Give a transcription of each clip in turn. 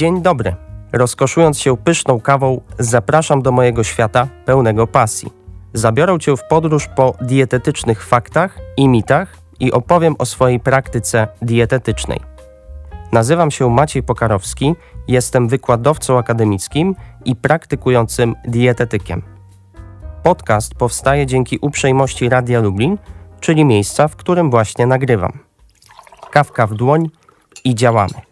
Dzień dobry. Rozkoszując się pyszną kawą, zapraszam do mojego świata pełnego pasji. Zabiorę Cię w podróż po dietetycznych faktach i mitach i opowiem o swojej praktyce dietetycznej. Nazywam się Maciej Pokarowski, jestem wykładowcą akademickim i praktykującym dietetykiem. Podcast powstaje dzięki uprzejmości Radia Lublin, czyli miejsca, w którym właśnie nagrywam. Kawka w dłoń i działamy.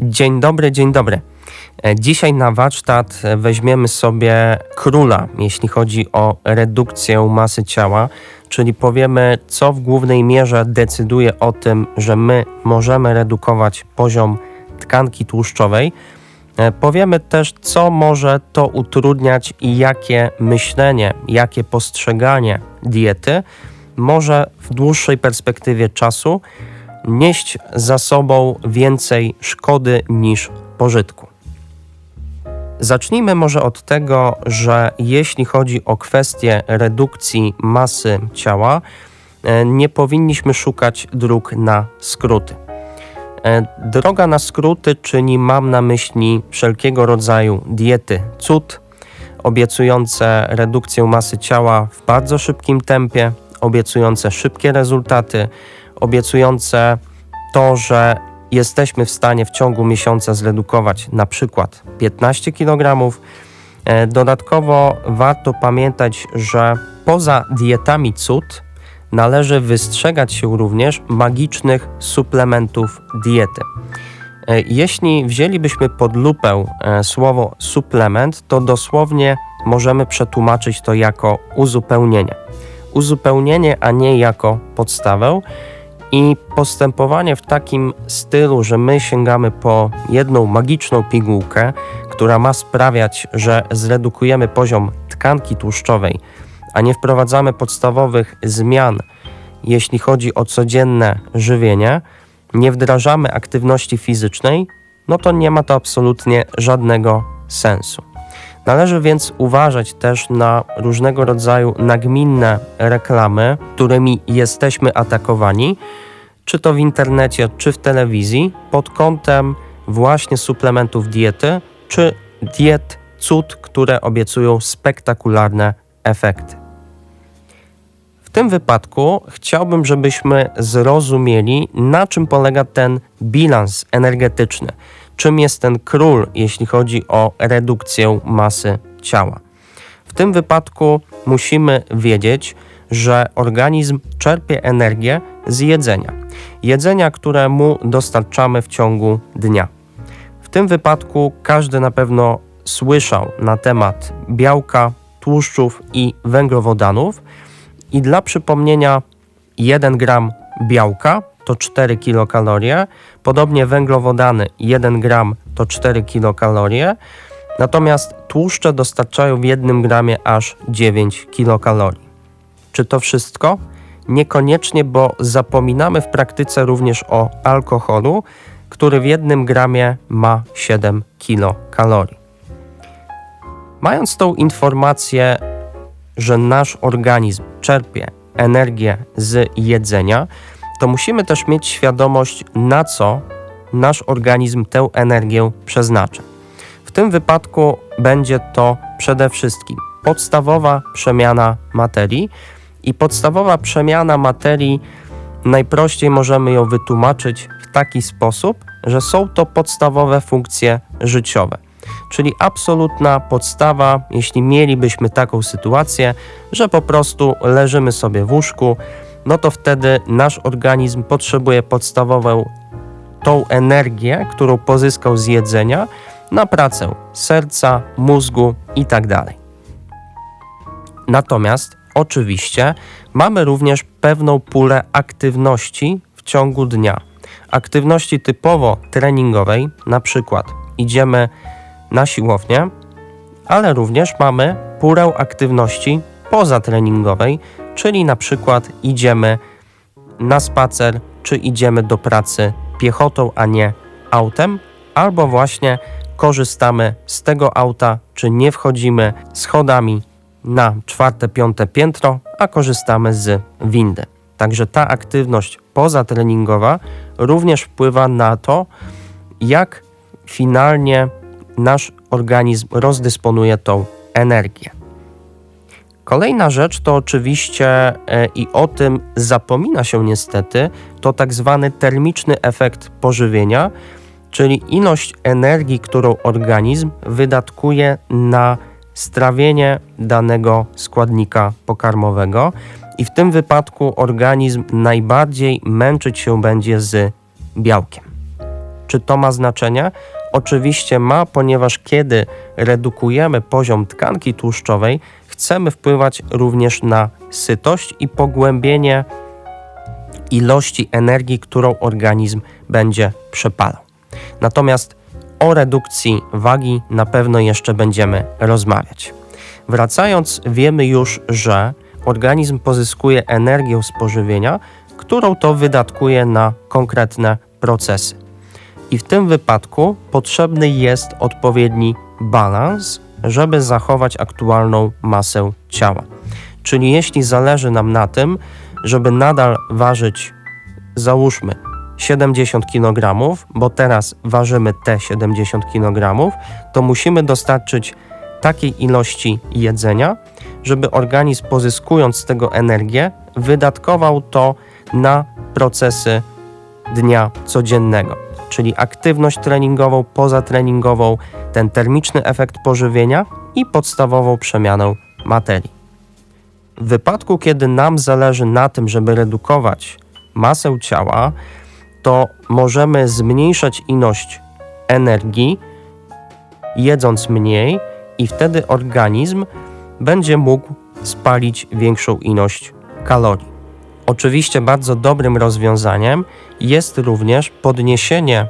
Dzień dobry, dzień dobry. E, Dzisiaj na warsztat weźmiemy sobie króla, jeśli chodzi o redukcję masy ciała, czyli powiemy, co w głównej mierze decyduje o tym, że my możemy redukować poziom tkanki tłuszczowej. E, Powiemy też, co może to utrudniać i jakie myślenie, jakie postrzeganie diety może w dłuższej perspektywie czasu nieść za sobą więcej szkody niż pożytku. Zacznijmy może od tego, że jeśli chodzi o kwestię redukcji masy ciała, e, nie powinniśmy szukać dróg na skróty. E, Droga na skróty czyni, mam na myśli wszelkiego rodzaju diety cud, obiecujące redukcję masy ciała w bardzo szybkim tempie, obiecujące szybkie rezultaty, obiecujące to, że jesteśmy w stanie w ciągu miesiąca zredukować na przykład 15 kg. E, Dodatkowo warto pamiętać, że poza dietami cud należy wystrzegać się również magicznych suplementów diety. E, Jeśli wzięlibyśmy pod lupę e, słowo suplement, to dosłownie możemy przetłumaczyć to jako uzupełnienie. Uzupełnienie, a nie jako podstawę. I postępowanie w takim stylu, że my sięgamy po jedną magiczną pigułkę, która ma sprawiać, że zredukujemy poziom tkanki tłuszczowej, a nie wprowadzamy podstawowych zmian, jeśli chodzi o codzienne żywienie, nie wdrażamy aktywności fizycznej, no to nie ma to absolutnie żadnego sensu. Należy więc uważać też na różnego rodzaju nagminne reklamy, którymi jesteśmy atakowani, czy to w internecie, czy w telewizji, pod kątem właśnie suplementów diety, czy diet cud, które obiecują spektakularne efekty. W tym wypadku chciałbym, żebyśmy zrozumieli, na czym polega ten bilans energetyczny czym jest ten król, jeśli chodzi o redukcję masy ciała. W tym wypadku musimy wiedzieć, że organizm czerpie energię z jedzenia. Jedzenia, które mu dostarczamy w ciągu dnia. W tym wypadku każdy na pewno słyszał na temat białka, tłuszczów i węglowodanów. I dla przypomnienia, 1 gram białka to 4 kilokalorie, podobnie węglowodany 1 gram to 4 kilokalorie, natomiast tłuszcze dostarczają w 1 gramie aż 9 kilokalorii. Czy to wszystko? Niekoniecznie, bo zapominamy w praktyce również o alkoholu, który w 1 gramie ma 7 kilokalorii. Mając tą informację, że nasz organizm czerpie energię z jedzenia, to musimy też mieć świadomość, na co nasz organizm tę energię przeznacza. W tym wypadku będzie to przede wszystkim podstawowa przemiana materii i podstawowa przemiana materii najprościej możemy ją wytłumaczyć w taki sposób, że są to podstawowe funkcje życiowe. Czyli absolutna podstawa, jeśli mielibyśmy taką sytuację, że po prostu leżymy sobie w łóżku, no to wtedy nasz organizm potrzebuje podstawową tą energię, którą pozyskał z jedzenia, na pracę serca, mózgu itd. Tak Natomiast oczywiście mamy również pewną pulę aktywności w ciągu dnia. Aktywności typowo treningowej, na przykład idziemy na siłownię, ale również mamy pulę aktywności pozatreningowej, czyli na przykład idziemy na spacer, czy idziemy do pracy piechotą, a nie autem, albo właśnie korzystamy z tego auta, czy nie wchodzimy schodami na czwarte, piąte piętro, a korzystamy z windy. Także ta aktywność pozatreningowa również wpływa na to, jak finalnie nasz organizm rozdysponuje tą energię. Kolejna rzecz to oczywiście e, i o tym zapomina się niestety, to tak zwany termiczny efekt pożywienia, czyli ilość energii, którą organizm wydatkuje na strawienie danego składnika pokarmowego. I w tym wypadku organizm najbardziej męczyć się będzie z białkiem. Czy to ma znaczenie? Oczywiście ma, ponieważ kiedy redukujemy poziom tkanki tłuszczowej, chcemy wpływać również na sytość i pogłębienie ilości energii, którą organizm będzie przepalał. Natomiast o redukcji wagi na pewno jeszcze będziemy rozmawiać. Wracając, wiemy już, że organizm pozyskuje energię z pożywienia, którą to wydatkuje na konkretne procesy. I w tym wypadku potrzebny jest odpowiedni balans, żeby zachować aktualną masę ciała. Czyli jeśli zależy nam na tym, żeby nadal ważyć, załóżmy 70 kg, bo teraz ważymy te 70 kg, to musimy dostarczyć takiej ilości jedzenia, żeby organizm pozyskując z tego energię, wydatkował to na procesy dnia codziennego, czyli aktywność treningową, pozatreningową, ten termiczny efekt pożywienia i podstawową przemianę materii. W wypadku, kiedy nam zależy na tym, żeby redukować masę ciała, to możemy zmniejszać ilość energii, jedząc mniej, i wtedy organizm będzie mógł spalić większą ilość kalorii. Oczywiście bardzo dobrym rozwiązaniem jest również podniesienie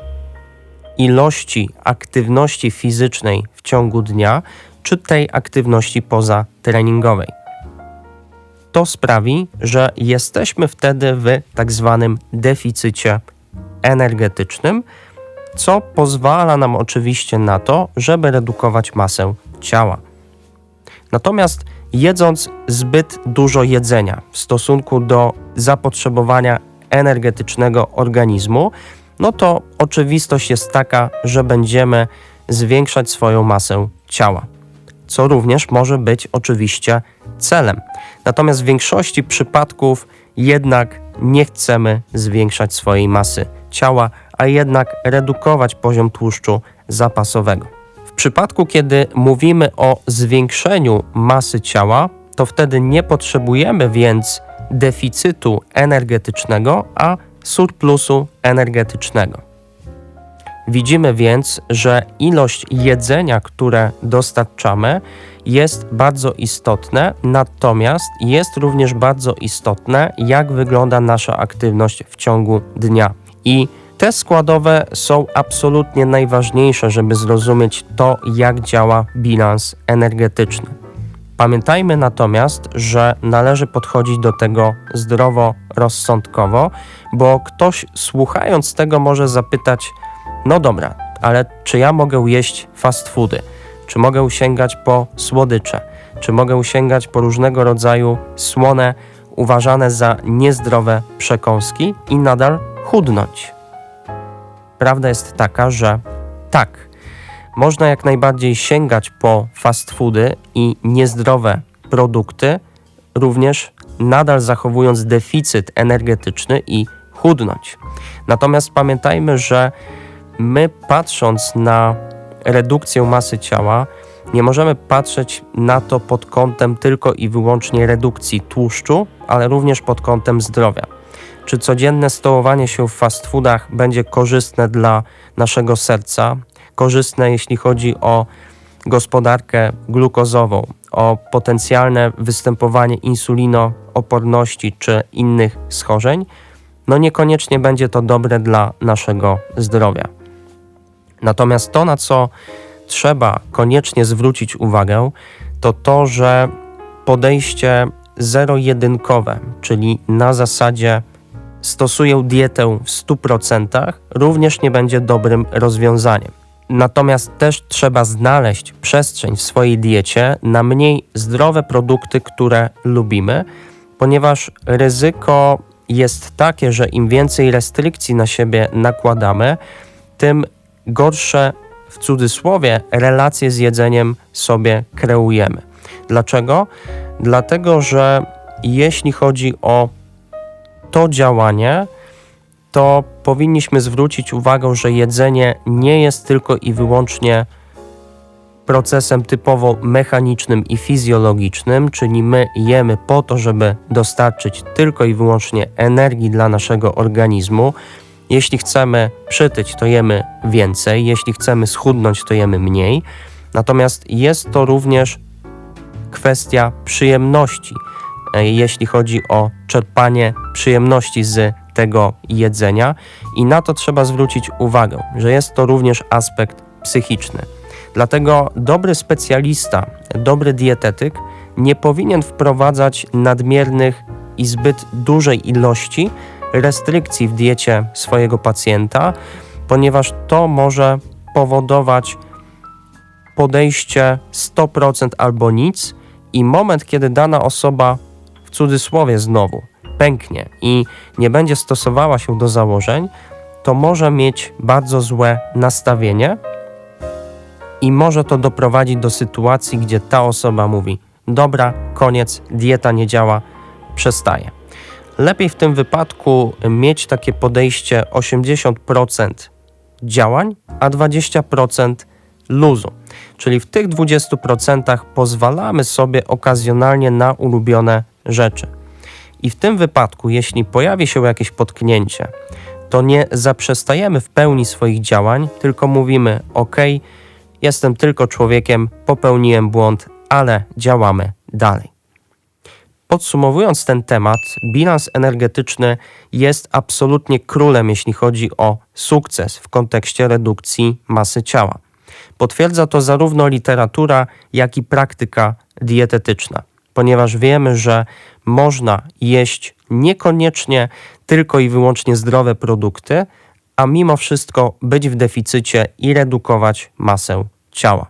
ilości aktywności fizycznej w ciągu dnia, czy tej aktywności pozatreningowej. To sprawi, że jesteśmy wtedy w tak zwanym deficycie energetycznym, co pozwala nam oczywiście na to, żeby redukować masę ciała. Natomiast jedząc zbyt dużo jedzenia w stosunku do zapotrzebowania energetycznego organizmu, no to oczywistość jest taka, że będziemy zwiększać swoją masę ciała, co również może być oczywiście celem. Natomiast w większości przypadków jednak nie chcemy zwiększać swojej masy ciała, a jednak redukować poziom tłuszczu zapasowego. Przypadku, kiedy mówimy o zwiększeniu masy ciała, to wtedy nie potrzebujemy więc deficytu energetycznego, a surplusu energetycznego. Widzimy więc, że ilość jedzenia, które dostarczamy, jest bardzo istotne, natomiast jest również bardzo istotne, jak wygląda nasza aktywność w ciągu dnia. I te składowe są absolutnie najważniejsze, żeby zrozumieć to, jak działa bilans energetyczny. Pamiętajmy natomiast, że należy podchodzić do tego zdrowo, rozsądkowo, bo ktoś słuchając tego może zapytać: No dobra, ale czy ja mogę jeść fast foody? Czy mogę sięgać po słodycze? Czy mogę sięgać po różnego rodzaju słone, uważane za niezdrowe przekąski i nadal chudnąć? Prawda jest taka, że tak, można jak najbardziej sięgać po fast foody i niezdrowe produkty, również nadal zachowując deficyt energetyczny i chudnąć. Natomiast pamiętajmy, że my patrząc na redukcję masy ciała, nie możemy patrzeć na to pod kątem tylko i wyłącznie redukcji tłuszczu, ale również pod kątem zdrowia. Czy codzienne stołowanie się w fast foodach będzie korzystne dla naszego serca, korzystne jeśli chodzi o gospodarkę glukozową, o potencjalne występowanie insulinooporności czy innych schorzeń? No niekoniecznie będzie to dobre dla naszego zdrowia. Natomiast to, na co trzeba koniecznie zwrócić uwagę, to to, że podejście zero-jedynkowe, czyli na zasadzie stosuję dietę w 100%, również nie będzie dobrym rozwiązaniem. Natomiast też trzeba znaleźć przestrzeń w swojej diecie na mniej zdrowe produkty, które lubimy, ponieważ ryzyko jest takie, że im więcej restrykcji na siebie nakładamy, tym gorsze w cudzysłowie relacje z jedzeniem sobie kreujemy. Dlaczego? Dlatego, że jeśli chodzi o to działanie, to powinniśmy zwrócić uwagę, że jedzenie nie jest tylko i wyłącznie procesem typowo mechanicznym i fizjologicznym, czyli my jemy po to, żeby dostarczyć tylko i wyłącznie energii dla naszego organizmu. Jeśli chcemy przytyć, to jemy więcej, jeśli chcemy schudnąć, to jemy mniej. Natomiast jest to również kwestia przyjemności, e, jeśli chodzi o czerpanie przyjemności z tego jedzenia, i na to trzeba zwrócić uwagę, że jest to również aspekt psychiczny. Dlatego dobry specjalista, dobry dietetyk nie powinien wprowadzać nadmiernych i zbyt dużej ilości restrykcji w diecie swojego pacjenta, ponieważ to może powodować podejście 100% albo nic i moment, kiedy dana osoba w cudzysłowie znowu pęknie i nie będzie stosowała się do założeń, to może mieć bardzo złe nastawienie i może to doprowadzić do sytuacji, gdzie ta osoba mówi: Dobra, koniec, dieta nie działa, przestaje. Lepiej w tym wypadku mieć takie podejście 80% działań, a 20% luzu. Czyli w tych 20% pozwalamy sobie okazjonalnie na ulubione rzeczy. I w tym wypadku, jeśli pojawi się jakieś potknięcie, to nie zaprzestajemy w pełni swoich działań, tylko mówimy: OK, jestem tylko człowiekiem, popełniłem błąd, ale działamy dalej. Podsumowując ten temat, bilans energetyczny jest absolutnie królem, jeśli chodzi o sukces w kontekście redukcji masy ciała. Potwierdza to zarówno literatura, jak i praktyka dietetyczna, ponieważ wiemy, że można jeść niekoniecznie tylko i wyłącznie zdrowe produkty, a mimo wszystko być w deficycie i redukować masę ciała.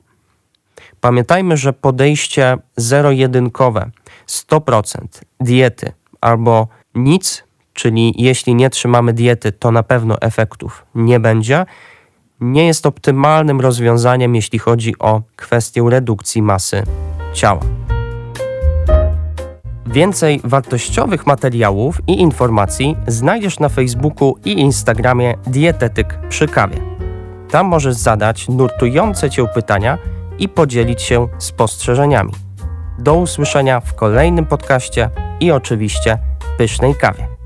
Pamiętajmy, że podejście zero-jedynkowe, 100% diety albo nic, czyli jeśli nie trzymamy diety, to na pewno efektów nie będzie, nie jest optymalnym rozwiązaniem, jeśli chodzi o kwestię redukcji masy ciała. Więcej wartościowych materiałów i informacji znajdziesz na Facebooku i Instagramie Dietetyk przy kawie. Tam możesz zadać nurtujące Cię pytania i podzielić się spostrzeżeniami. Do usłyszenia w kolejnym podcaście i oczywiście pysznej kawie.